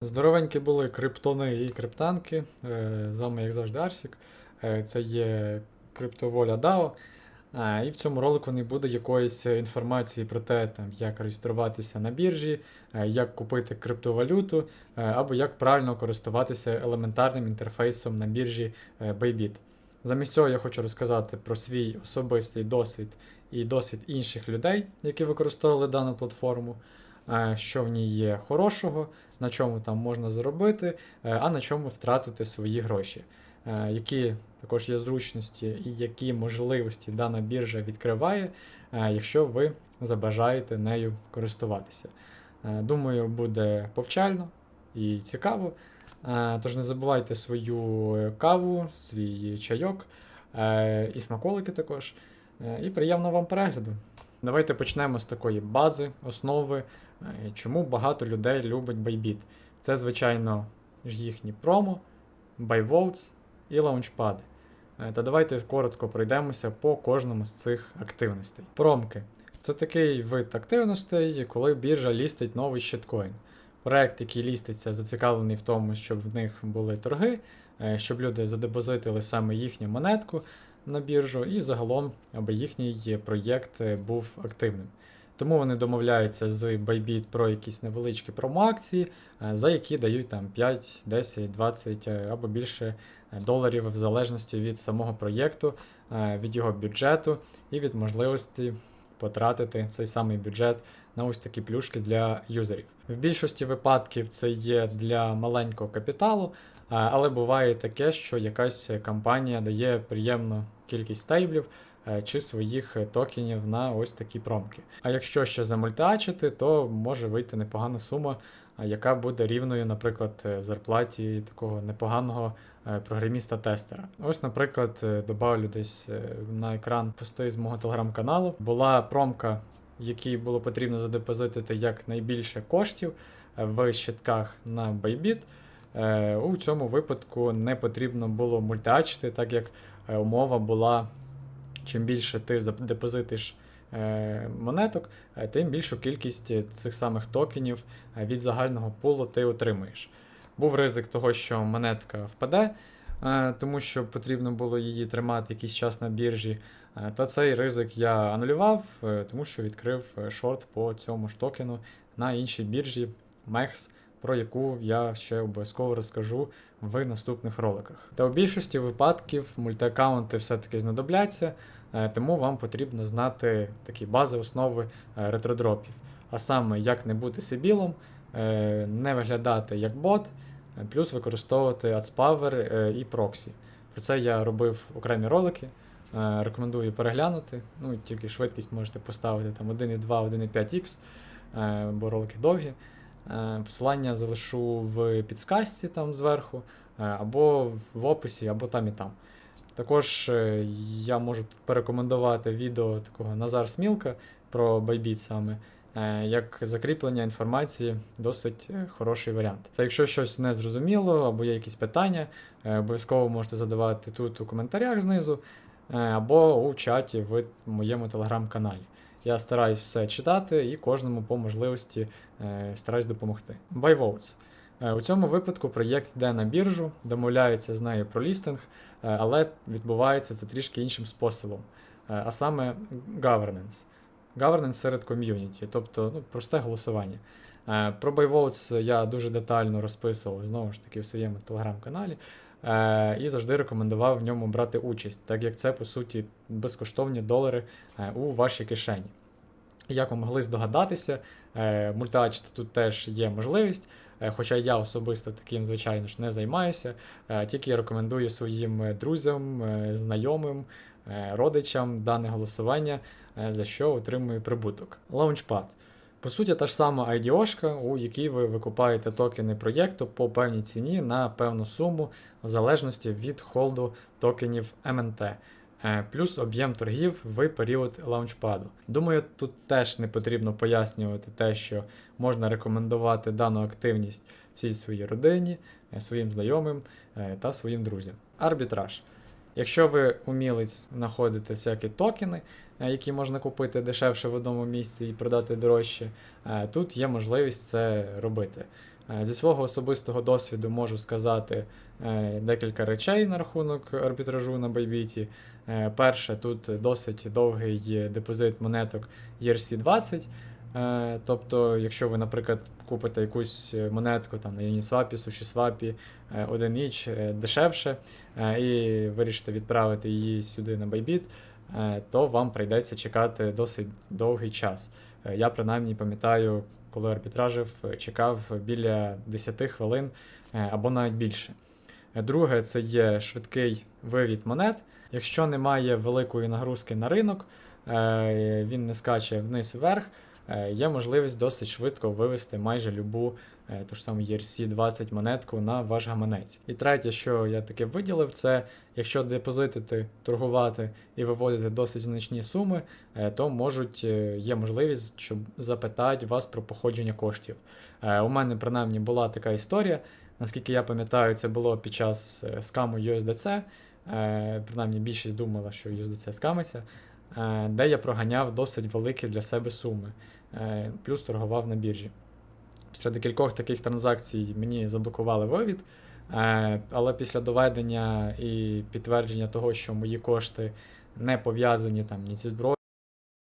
Здоровенькі були криптони і криптанки. Е, З вами, як завжди, Арсік. Е, Це є криптоволя DAO. Е, І в цьому ролику не буде якоїсь інформації про те, там, як реєструватися на біржі, як купити криптовалюту, або як правильно користуватися елементарним інтерфейсом на біржі Bybit. Замість цього я хочу розказати про свій особистий досвід і досвід інших людей, які використовували дану платформу, що в ній є хорошого, на чому там можна заробити, е, а на чому втратити свої гроші. Е, Які також є зручності і які можливості дана біржа відкриває, е, якщо ви забажаєте нею користуватися. Е, Думаю, буде повчально і цікаво. Е, Тож не забувайте свою е, каву, свій чайок е, і смаколики також. Е, І приємного вам перегляду. Давайте почнемо з такої бази, основи, е, чому багато людей любить Bybit. Це, звичайно, їхні промо, BuyVotes і лаунчпади. Е, Та давайте коротко пройдемося по кожному з цих активностей. Промки це такий вид активностей, коли біржа лістить новий щиткоін. Проект, який ліститься, зацікавлений в тому, щоб в них були торги, е, щоб люди задепозитили саме їхню монетку на біржу, і загалом, аби їхній проєкт е, був активним. Тому вони домовляються з Bybit про якісь невеличкі промоакції, е, за які дають там 5, 10, 20 е, або більше е, доларів в залежності від самого проєкту, від його бюджету і від можливості потратити цей самий бюджет на ось такі плюшки для юзерів. В більшості випадків це є для маленького капіталу, але буває таке, що якась компанія дає приємну кількість стейблів чи своїх е, токенів на ось такі промки. А якщо ще замультачити, то може вийти непогана сума, яка буде рівною, наприклад, е, зарплаті такого непоганого е, програміста-тестера. Ось, наприклад, е, добавлю десь е, на екран пости з мого телеграм-каналу. Була промка, якій було потрібно задепозитити якнайбільше коштів е, в щитках на. Е, У цьому випадку не потрібно було мультачити, так як е, умова була, чим більше ти депозитиш е, монеток, е, тим більшу кількість е, цих самих токенів від загального пулу ти отримуєш. Був ризик того, що монетка впаде, тому що потрібно було її тримати якийсь час на біржі. Та цей ризик я анулював, тому що відкрив шорт по цьому ж токену на іншій біржі MEX, про яку я ще обов'язково розкажу в наступних роликах. Та у більшості випадків мультиаккаунти все-таки знадобляться, тому вам потрібно знати такі бази основи е, ретродропів. А саме, як не бути сибілом, е, не виглядати як бот, е, плюс використовувати AdsPower е, і проксі. Про це я робив окремі ролики. Е, Рекомендую переглянути. Ну, тільки швидкість можете поставити там 1.2, 1.5x, е, бо ролики довгі. Е, Посилання залишу в підсказці там зверху, е, або в описі, або там і там. Також е, я можу порекомендувати відео такого Назар Смілка про Bybit саме. е, Як закріплення інформації досить е, хороший варіант. Та якщо щось не зрозуміло або є якісь питання, обов'язково можете задавати тут у коментарях знизу або у чаті в моєму телеграм-каналі. Я стараюсь все читати і кожному по можливості стараюсь допомогти. Е, У цьому випадку проєкт йде на біржу, домовляється з нею про лістинг, е, але відбувається це трішки іншим способом, е, а саме governance. Governance серед ком'юніті, тобто ну, просте голосування. Е, Про BuyVotes я дуже детально розписував знову ж таки в своєму телеграм-каналі. Е, і завжди рекомендував в ньому брати участь, так як це, по суті, безкоштовні долари е, у вашій кишені. Як ви могли здогадатися, е, мультачити тут теж є можливість, е, хоча я особисто таким, звичайно ж, не займаюся, е, тільки рекомендую своїм е, друзям, е, знайомим, е, родичам дане голосування, е, за що отримую прибуток. Launchpad. По суті, та ж сама IDO-шка, у якій ви викупаєте токени проєкту по певній ціні на певну суму, в залежності від холду токенів MNT. Е, Плюс об'єм торгів в період лаунчпаду. Думаю, тут теж не потрібно пояснювати те, що можна рекомендувати дану активність всій своїй родині, е, своїм знайомим е, та своїм друзям. Арбітраж. Якщо ви умілець знаходите всякі токени, які можна купити дешевше в одному місці і продати дорожче, тут є можливість це робити. Е, Зі свого особистого досвіду можу сказати е, декілька речей на рахунок арбітражу на Bybit. Е, Перше, тут досить довгий депозит монеток ERC20. Е, Тобто, якщо ви, наприклад, купите якусь монетку там, на Uniswap, SushiSwap, е, 1 іч дешевше, і вирішите відправити її сюди на Bybit, то вам прийдеться чекати досить довгий час. Е, Я принаймні пам'ятаю, коли арбітражив, е, чекав біля 10 хвилин е, або навіть більше. Друге, це є швидкий вивід монет. Якщо немає великої нагрузки на ринок, він не скаче вниз-вверх, є можливість досить швидко вивести майже любу е, ту ж саму ERC20 монетку на ваш гаманець. І третє, що я таке виділив, це якщо депозитити, торгувати і виводити досить значні суми, е, то можуть е, є можливість, щоб запитати вас про походження коштів. Е, У мене принаймні була така історія. Наскільки я пам'ятаю, це було під час е, скаму USDC. Е, Принаймні більшість думала, що USDC скамиться, е, де я проганяв досить великі для себе суми, е, плюс торгував на біржі. Після декількох таких транзакцій мені заблокували вивід, е, але після доведення і підтвердження того, що мої кошти не пов'язані там ні зі зброєю,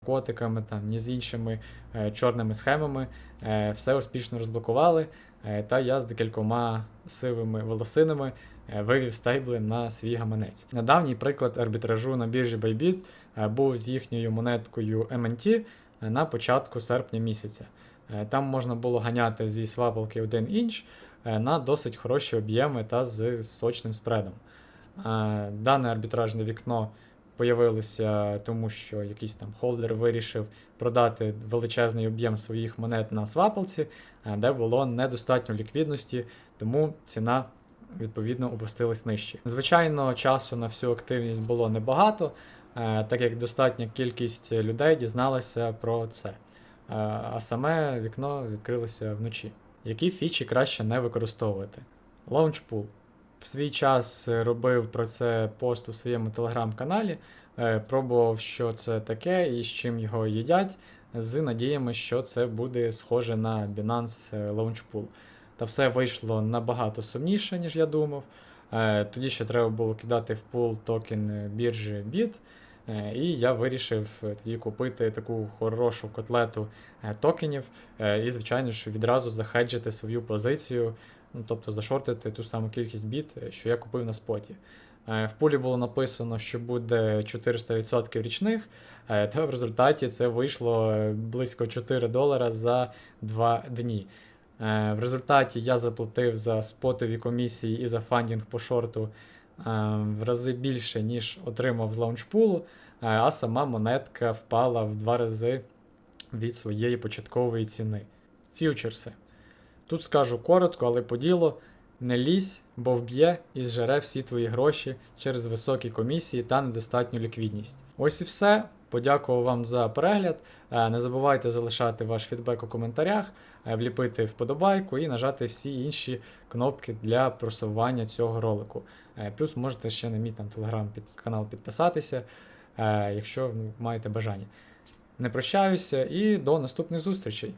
наркотиками, там, ні з іншими е, чорними схемами, е, все успішно розблокували. Е, Та я з декількома сивими волосинами е, вивів стейбли на свій гаманець. Недавній приклад арбітражу на біржі Bybit е, був з їхньою монеткою MNT е, на початку серпня місяця. Е, Там можна було ганяти зі свапалки 1 інч е, на досить хороші об'єми та з сочним спредом. Е, Дане арбітражне вікно появилося тому, що якийсь там холдер вирішив продати величезний об'єм своїх монет на свапалці, де було недостатньо ліквідності, тому ціна відповідно опустилась нижче. Звичайно, часу на всю активність було небагато, так як достатня кількість людей дізналася про це. Е, А саме вікно відкрилося вночі. Які фічі краще не використовувати? Launchpool. В свій час е, робив про це пост у своєму телеграм-каналі, е, пробував, що це таке і з чим його їдять, з надіями, що це буде схоже на Binance е, Launchpool. Та все вийшло набагато сумніше, ніж я думав. Е, Тоді ще треба було кидати в пул токен е, біржі BIT. Е, І я вирішив е, тоді купити таку хорошу котлету е, токенів і, звичайно ж, відразу захеджити свою позицію, ну, тобто зашортити ту саму кількість біт, що я купив на споті. В пулі було написано, що буде 400% річних, та в результаті це вийшло близько 4 долара за 2 дні. В результаті я заплатив за спотові комісії і за фандінг по шорту в рази більше, ніж отримав з лаунчпулу, е, а сама монетка впала в два рази від своєї початкової ціни. Ф'ючерси. Тут скажу коротко, але по ділу. Не лізь, бо вб'є і зжере всі твої гроші через високі комісії та недостатню ліквідність. Ось і все. Подякував вам за перегляд. Е, Не забувайте залишати ваш фідбек у коментарях, е, вліпити вподобайку і нажати всі інші кнопки для просування цього ролику. Е, Плюс можете ще на мій там телеграм-канал підписатися, якщо маєте бажання. Не прощаюся і до наступних зустрічей.